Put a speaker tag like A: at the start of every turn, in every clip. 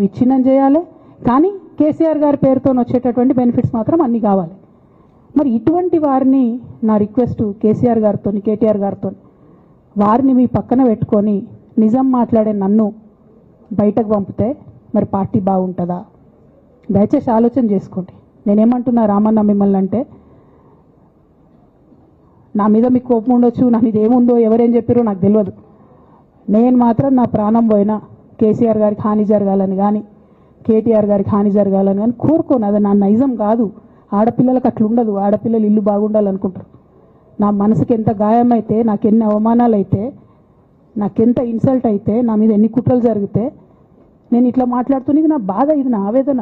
A: విచ్ఛిన్నం చేయాలి. కానీ కేసీఆర్ గారి పేరుతో వచ్చేటటువంటి బెనిఫిట్స్ మాత్రం అన్నీ కావాలి. మరి ఇటువంటి వారిని నా రిక్వెస్ట్ కేసీఆర్ గారితో కేటీఆర్ గారితో వారిని మీ పక్కన పెట్టుకొని నిజం మాట్లాడే నన్ను బయటకు పంపితే మరి పార్టీ బాగుంటుందా? దయచేసి ఆలోచన చేసుకోండి. నేనేమంటున్నా రామన్న మిమ్మల్ని అంటే నా మీద మీకు కోపం ఉండొచ్చు నా మీద ఏముందో ఎవరేం చెప్పారో నాకు తెలియదు. నేను మాత్రం నా ప్రాణం పోయినా కేసీఆర్ గారికి హాని జరగాలని కానీ కేటీఆర్ గారికి హాని జరగాలని కానీ కోరుకోను. అది నా నైజం కాదు. ఆడపిల్లలకు అట్లా ఉండదు. ఆడపిల్లలు ఇల్లు బాగుండాలనుకుంటారు. నా మనసుకి ఎంత గాయం అయితే నాకు ఎన్ని అవమానాలు అయితే నాకెంత ఇన్సల్ట్ అయితే నా మీద ఎన్ని కుట్రలు జరిగితే నేను ఇట్లా మాట్లాడుతున్నది ఇది నా బాధ ఇది నా ఆవేదన.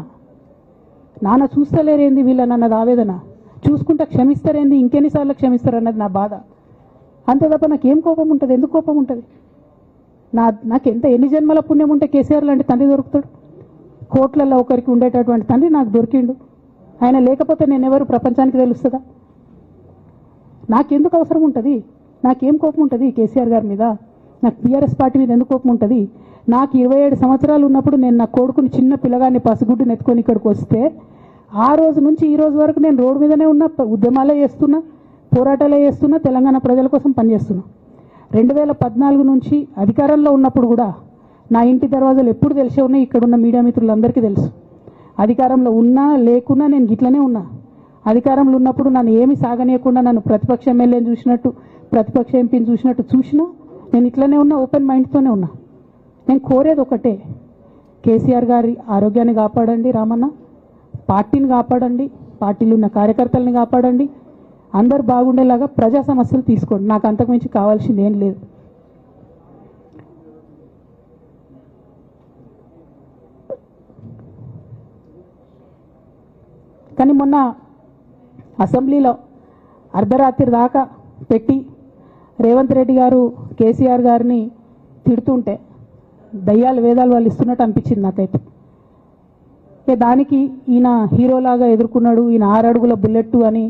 A: నాన్న చూస్తలేరేంది వీళ్ళని అన్నది ఆవేదన? చూసుకుంటే క్షమిస్తారేంది? ఇంకెన్నిసార్లు క్షమిస్తారు అన్నది నా బాధ. అంతే తప్ప నాకేం కోపం ఉంటుంది? ఎందుకు కోపం ఉంటుంది? నా నాకు ఎంత ఎన్ని జన్మల పుణ్యం ఉంటే కేసీఆర్ లాంటి తండ్రి దొరుకుతాడు? కోట్లలో ఒకరికి ఉండేటటువంటి తండ్రి నాకు దొరికిండు. ఆయన లేకపోతే నేను ఎవరు ప్రపంచానికి తెలుస్తుందా? నాకెందుకు అవసరం ఉంటుంది? నాకేం కోపం ఉంటుంది కేసీఆర్ గారి మీద? నాకు టీఆర్ఎస్ పార్టీ మీద ఎందుకు కోపం ఉంటుంది? నాకు ఇరవై ఏడు సంవత్సరాలు ఉన్నప్పుడు నేను నా కొడుకుని చిన్న పిల్లగాన్ని పసిగుడ్డు నెత్తుకొని ఇక్కడికి వస్తే ఆ రోజు నుంచి ఈ రోజు వరకు నేను రోడ్డు మీదనే ఉన్నా ఉద్యమాలే చేస్తున్నా పోరాటాలే చేస్తున్నా తెలంగాణ ప్రజల కోసం పనిచేస్తున్నా. రెండు వేల పద్నాలుగు నుంచి అధికారంలో ఉన్నప్పుడు కూడా నా ఇంటి దర్వాజాలు ఎప్పుడు తెలిసే ఉన్నాయి? ఇక్కడ ఉన్న మీడియా మిత్రులందరికీ తెలుసు. అధికారంలో ఉన్నా లేకున్నా నేను గిట్లనే ఉన్నా. అధికారంలో ఉన్నప్పుడు నన్ను ఏమి సాగనీయకుండా నన్ను ప్రతిపక్ష ఎమ్మెల్యేని చూసినట్టు ప్రతిపక్ష ఎంపీని చూసినట్టు చూసినా నేను ఇట్లనే ఉన్నా ఓపెన్ మైండ్తోనే ఉన్నా. నేను కోరేది ఒకటే కేసీఆర్ గారి ఆరోగ్యాన్ని కాపాడండి రామన్న పార్టీని కాపాడండి పార్టీలో ఉన్న కార్యకర్తల్ని కాపాడండి అందరు బాగుండేలాగా ప్రజా సమస్యలు తీసుకోండి. నాకు అంతకుమించి కావాల్సింది ఏం లేదు. కానీ మొన్న అసెంబ్లీలో అర్ధరాత్రి దాకా పెట్టి రేవంత్ రెడ్డి గారు కేసీఆర్ గారిని తిడుతుంటే దయ్యాలు వేదాలు వాళ్ళు ఇస్తున్నట్టు అనిపించింది నాకైతే. ఇక దానికి ఈయన హీరోలాగా ఎదుర్కొన్నాడు ఈయన ఆరడుగుల బుల్లెట్టు అని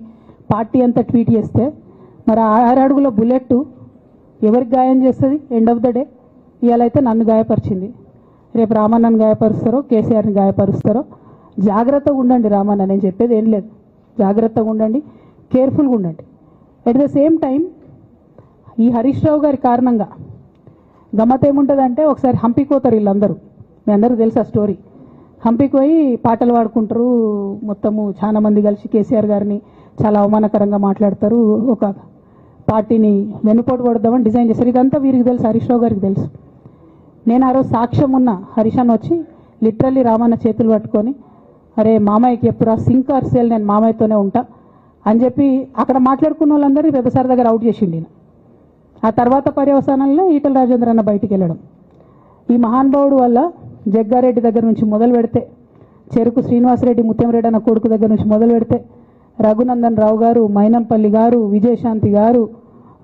A: పార్టీ అంతా ట్వీట్ చేస్తే మరి ఆ ఆరు అడుగుల బుల్లెట్ ఎవరికి గాయం చేస్తుంది? ఎండ్ ఆఫ్ ద డే ఇవాళ అయితే నన్ను గాయపరిచింది. రేపు రామన్నను గాయపరుస్తారో కేసీఆర్ని గాయపరుస్తారో జాగ్రత్తగా ఉండండి రామన్న నేను చెప్పేది ఏం లేదు. జాగ్రత్తగా ఉండండి కేర్ఫుల్గా ఉండండి. ఎట్ ద సేమ్ టైం ఈ హరీష్ రావు గారి కారణంగా గమ్మత్ ఏముంటుందంటే ఒకసారి హంపిపోతారు వీళ్ళందరూ. మీ అందరికీ తెలుసు ఆ స్టోరీ హంపికి పోయి పాటలు పాడుకుంటారు. మొత్తము చాలా మంది కలిసి కేసీఆర్ గారిని చాలా అవమానకరంగా మాట్లాడతారు. ఒక పార్టీని వెనుపోటు పడదామని డిజైన్ చేశారు. ఇదంతా వీరికి తెలుసు హరీష్ రావు గారికి తెలుసు. నేను ఆ రోజు సాక్ష్యం ఉన్న హరీష్ అన్న వచ్చి లిటరల్లీ రామన్న చేతులు పట్టుకొని అరే మామయ్యకి ఎప్పుడు ఆ సింక్ సేల్ నేను మామయ్యతోనే ఉంటా అని చెప్పి అక్కడ మాట్లాడుకున్న వాళ్ళందరినీ పెద్దసారి దగ్గర అవుట్ చేసిండి ఆ తర్వాత పర్యవసానంలో ఈటల రాజేంద్ర అన్న బయటికి వెళ్ళడం. ఈ మహానుభావుడు వల్ల జగ్గారెడ్డి దగ్గర నుంచి మొదలు పెడితే చెరుకు శ్రీనివాసరెడ్డి ముత్యంరెడ్డి అన్న కొడుకు దగ్గర నుంచి మొదలు పెడితే రఘునందన్ రావు గారు మైనంపల్లి గారు విజయశాంతి గారు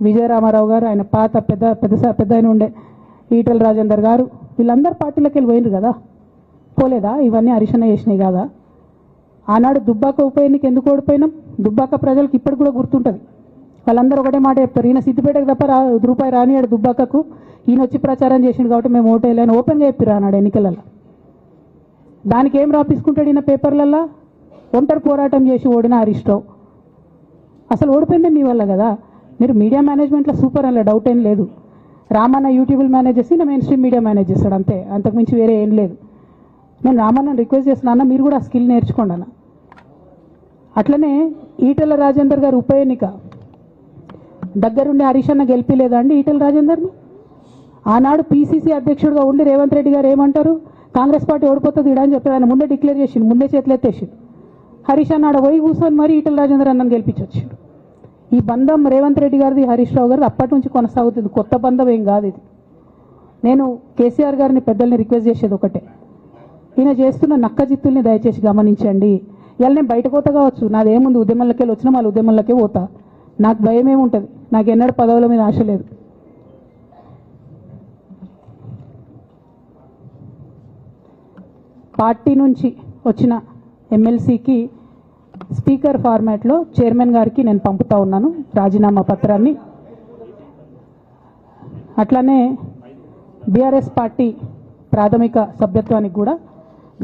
A: విజయరామారావు గారు ఆయన పాత పెద్ద పెద్ద పెద్ద ఆయన ఉండే ఈటల రాజేందర్ గారు వీళ్ళందరూ పార్టీలోకి వెళ్ళి పోయినరు కదా? పోలేదా? ఇవన్నీ అరిశన చేసినాయి కదా? ఆనాడు దుబ్బాక ఉప ఎన్నిక ఎందుకు ఓడిపోయినాం? దుబ్బాక ప్రజలకు ఇప్పటికి కూడా గుర్తుంటుంది. వాళ్ళందరూ ఒకటే మాట చెప్తారు ఈయన సిద్దిపేటకు తప్ప రా రూపాయి రానియాడు దుబ్బాకకు. ఈయన వచ్చి ప్రచారం చేసిండు కాబట్టి మేము ఓటేయాలని ఓపెన్గా చెప్పారు ఆనాడు ఎన్నికలలో దానికి ఏం రాపించుకుంటాడు ఈయన పేపర్లల్లో? ఒంటరి పోరాటం చేసి ఓడిన హరీష్ రావు అసలు ఓడిపోయిందే మీ వల్ల కదా? మీరు మీడియా మేనేజ్మెంట్లో సూపర్ అలా డౌట్ ఏం లేదు. రామన్న యూట్యూబ్ మేనేజ్ చేసి నా మెయిన్ స్ట్రీమ్ మీడియా మేనేజ్ చేస్తాడు అంతే. అంతకుమించి వేరే ఏం లేదు. నేను రామన్న రిక్వెస్ట్ చేస్తున్నా అన్న మీరు కూడా ఆ స్కిల్ నేర్చుకోండి అన్న. అట్లనే ఈటెల రాజేందర్ గారు ఉప ఎన్నిక. దగ్గరుండి హరీష్ అన్న గెలిపిలేదా అండి ఈటల రాజేందర్ని? ఆనాడు పీసీసీ అధ్యక్షుడిగా ఉండి రేవంత్ రెడ్డి గారు ఏమంటారు? కాంగ్రెస్ పార్టీ ఓడిపోతుంది ఇడా అని చెప్పారు. ఆయన ముందే డిక్లేర్ చేసిండు ముందే చేతులు ఎత్తేసిండు హరీష్ అన్నాడు పోయి కూర్చొని మరి ఈటల రాజేంద్ర అన్నను గెలిపించొచ్చిండు. ఈ బంధం రేవంత్ రెడ్డి గారిది హరీష్ రావు గారిది అప్పటి నుంచి కొనసాగుతుంది. కొత్త బంధం ఏం కాదు ఇది. నేను కేసీఆర్ గారిని పెద్దల్ని రిక్వెస్ట్ చేసేది ఒకటే. ఈయన చేస్తున్న నక్క జిత్తుల్ని దయచేసి గమనించండి. ఇవాళ నేను బయట పోతా కావచ్చు. నాదేముంది ఉద్యమంలోకి వెళ్ళి వచ్చిన వాళ్ళ ఉద్యమంలోకే పోతా. నాకు భయం ఏముంటుంది నాకు ఎన్నడూ పదవుల మీద ఆశ లేదు. పార్టీ నుంచి వచ్చిన ఎమ్మెల్సీకి స్పీకర్ ఫార్మాట్లో చైర్మన్ గారికి నేను పంపుతా ఉన్నాను రాజీనామా పత్రాన్ని. అట్లానే బీఆర్ఎస్ పార్టీ ప్రాథమిక సభ్యత్వానికి కూడా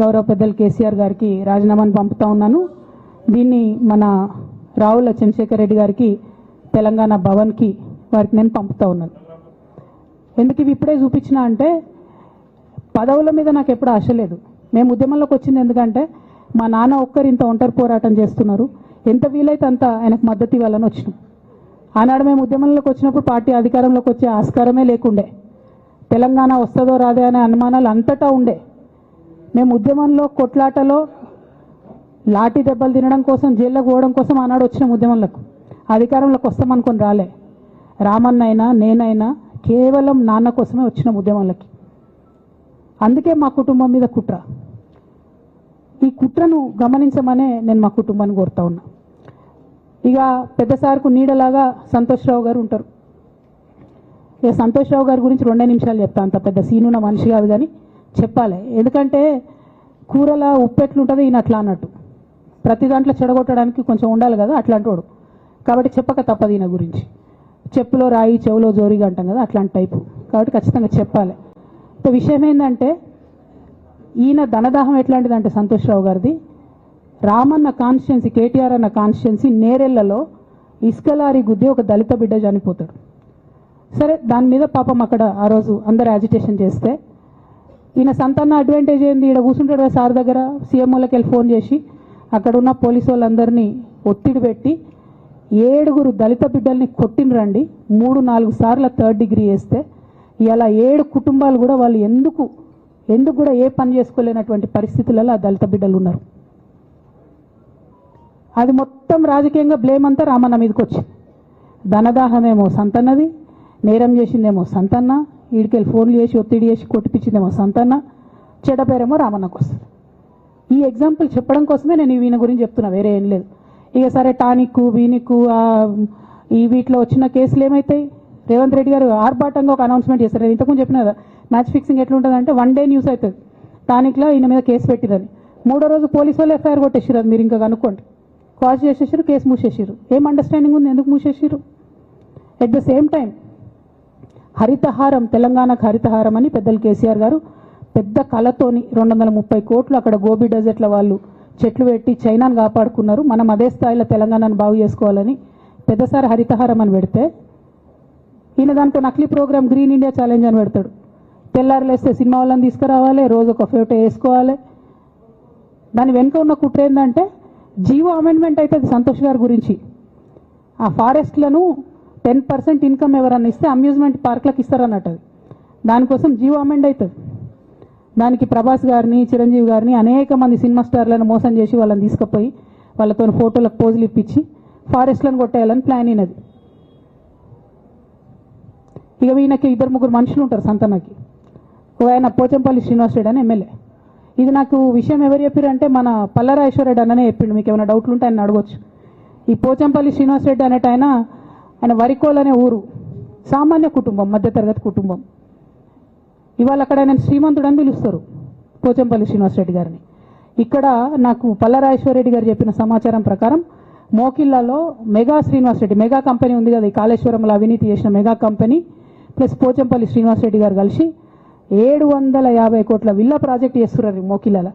A: గౌరవ పెద్దలు కేసీఆర్ గారికి రాజీనామాను పంపుతా ఉన్నాను. దీన్ని మన రావుల చంద్రశేఖర్ రెడ్డి గారికి తెలంగాణ భవన్కి వారికి నేను పంపుతా ఉన్నాను. ఎందుకు ఇవి ఇప్పుడే చూపించిన అంటే పదవుల మీద నాకు ఎప్పుడు ఆశ లేదు. మేము ఉద్యమంలోకి వచ్చింది ఎందుకంటే మా నాన్న ఒక్కరు ఇంత ఒంటరి పోరాటం చేస్తున్నారు. ఎంత వీలైతే అంత ఆయనకు మద్దతు ఇవ్వాలని వచ్చినాం. ఆనాడు మేము ఉద్యమంలోకి వచ్చినప్పుడు పార్టీ అధికారంలోకి వచ్చే ఆస్కారమే లేకుండే. తెలంగాణ వస్తుందో రాదే అనే అనుమానాలు అంతటా ఉండే. మేము ఉద్యమంలో కొట్లాటలో లాఠీ దెబ్బలు తినడం కోసం జైల్లో పోవడం కోసం ఆనాడు వచ్చిన ఉద్యమంలకు. అధికారంలోకి వస్తామనుకొని రాలే. రామన్నైనా నేనైనా కేవలం నాన్న కోసమే వచ్చిన ఉద్యమంలోకి. అందుకే మా కుటుంబం మీద కుట్ర. ఈ కుట్రను గమనించమనే నేను మా కుటుంబాన్ని కోరుతా ఉన్నా. ఇక పెద్ద సార్కు నీడలాగా సంతోష్రావు గారు ఉంటారు. ఇక సంతోష్రావు గారి గురించి రెండే నిమిషాలు చెప్తా అంత పెద్ద సీనున్న మనిషి కాదు కానీ చెప్పాలి. ఎందుకంటే కూరల ఉప్పెట్లు ఉంటుంది ఈయన అట్లా అన్నట్టు. ప్రతి దాంట్లో చెడగొట్టడానికి కొంచెం ఉండాలి కదా అట్లాంటి వాడు కాబట్టి చెప్పక తప్పదు ఈయన గురించి. చెప్పులో రాయి చెవులో జోరిగా అంటాం కదా అట్లాంటి టైపు. కాబట్టి ఖచ్చితంగా చెప్పాలి. అయితే విషయం ఏంటంటే ఈయన ధనదాహం ఎట్లాంటిదంటే సంతోష్రావు గారిది. రామన్న కాన్స్టిట్యున్సీ కేటీఆర్ అన్న కాన్స్టిట్యున్సీ నేరెళ్ళలో ఇసుకలారి గుద్ది ఒక దళిత బిడ్డ చనిపోతాడు. సరే దాని మీద పాపం అక్కడ ఆ రోజు అందరు యాజిటేషన్ చేస్తే ఈయన సంతాన అడ్వాంటేజ్ ఏంది? ఈడ కూర్చుంటాడు కదా సార్ దగ్గర సీఎంఓలకి వెళ్ళి ఫోన్ చేసి అక్కడ ఉన్న పోలీసు వాళ్ళందరినీ ఒత్తిడి పెట్టి ఏడుగురు దళిత బిడ్డల్ని కొట్టినరండి మూడు నాలుగు సార్లు థర్డ్ డిగ్రీ వేస్తే ఇలా ఏడు కుటుంబాలు కూడా వాళ్ళు ఎందుకు ఎందుకు కూడా ఏ పని చేసుకోలేనటువంటి పరిస్థితులలో ఆ దళిత బిడ్డలు ఉన్నారు. అది మొత్తం రాజకీయంగా బ్లేమ్ అంతా రామన్న మీదకి వచ్చింది. ధనదాహమేమో సంతన్నది నేరం చేసిందేమో సంతన్న వీడికెళ్ళి ఫోన్లు చేసి ఒత్తిడి చేసి కొట్టిపించిందేమో సంతన్న చెడపేరేమో రామన్నకు వస్తుంది. ఈ ఎగ్జాంపుల్ చెప్పడం కోసమే నేను ఈ వీణ గురించి చెప్తున్నా వేరే ఏం లేదు. ఇక సరే టానిక్ వీనిక్ ఈ వీటిలో వచ్చిన కేసులు ఏమవుతాయి రేవంత్ రెడ్డి గారు ఆర్భాటంగా ఒక అనౌన్స్మెంట్ చేశారు. నేను ఇంతకుముందు చెప్పిన కదా మ్యాచ్ ఫిక్సింగ్ ఎట్లుంటుంది అంటే వన్ డే న్యూస్ అవుతుంది టానిక్లో ఈయన మీద కేసు పెట్టిరని. మూడో రోజు పోలీసు వాళ్ళు ఎఫ్ఐఆర్ కొట్టేసారు అది మీరు ఇంకా కనుక్కోండి. క్వాష్ చేసేసారు కేసు మూసేసారు ఏం అండర్స్టాండింగ్ ఉంది? ఎందుకు మూసేసారు at the same time Harithaharam తెలంగాణకు హరితహారం అని పెద్దలు కేసీఆర్ గారు పెద్ద కళతోని రెండు వందల ముప్పై కోట్లు అక్కడ గోబీ డెజర్ట్ల వాళ్ళు చెట్లు పెట్టి చైనాను కాపాడుకున్నారు. మనం అదే స్థాయిలో తెలంగాణను బాగు చేసుకోవాలని పెద్దసారి హరితహారం అని పెడితే ఈయన దాంట్లో నకిలీ ప్రోగ్రామ్ గ్రీన్ ఇండియా ఛాలెంజ్ అని పెడతాడు. తెల్లారులేస్తే సినిమా వాళ్ళని తీసుకురావాలి రోజు ఒక ఫోటో వేసుకోవాలి. దాని వెనుక ఉన్న కుట్ర ఏంటంటే జీవో అమెండ్మెంట్ అయితే సంతోష్ గారి గురించి. ఆ ఫారెస్ట్లను టెన్ పర్సెంట్ ఇన్కమ్ ఎవరన్నా ఇస్తే అమ్యూజ్మెంట్ పార్క్లకు ఇస్తారన్నట్టు అది. దానికోసం జీవో అమెండ్ అవుతుంది. దానికి ప్రభాస్ గారిని చిరంజీవి గారిని అనేక మంది సినిమా స్టార్లను మోసం చేసి వాళ్ళని తీసుకుపోయి వాళ్ళతో ఫోటోలకు పోజులు ఇప్పించి ఫారెస్ట్లను కొట్టేయాలని ప్లాన్ అయినది. ఇక ఈయనకి ఇద్దరు ముగ్గురు మనుషులు ఉంటారు సంతనకి. ఆయన పోచంపల్లి శ్రీనివాస్ రెడ్డి అని ఎమ్మెల్యే. ఇది నాకు విషయం ఎవరు చెప్పారంటే మన పల్లరాజేశ్వరరెడ్డి అన్ననే చెప్పిండు మీకు ఏమైనా డౌట్లు ఉంటే ఆయన అడగొచ్చు. ఈ పోచంపల్లి శ్రీనివాస్ రెడ్డి అనేట ఆయన ఆయన వరికోల్ అనే ఊరు సామాన్య కుటుంబం మధ్యతరగతి కుటుంబం. ఇవాళ అక్కడ ఆయన శ్రీమంతుడు అని పిలుస్తారు పోచంపల్లి శ్రీనివాసరెడ్డి గారిని. ఇక్కడ నాకు పల్లరాజేశ్వరరెడ్డి గారు చెప్పిన సమాచారం ప్రకారం మోకిల్లాలో మెగా శ్రీనివాసరెడ్డి మెగా కంపెనీ ఉంది కదా ఈ కాళేశ్వరంలో అవినీతి చేసిన mega company plus Pochampally Srinivasa Reddy గారు కలిసి ఏడు వందల యాభై కోట్ల విల్లా ప్రాజెక్ట్ చేస్తున్నారు మోకిలాల.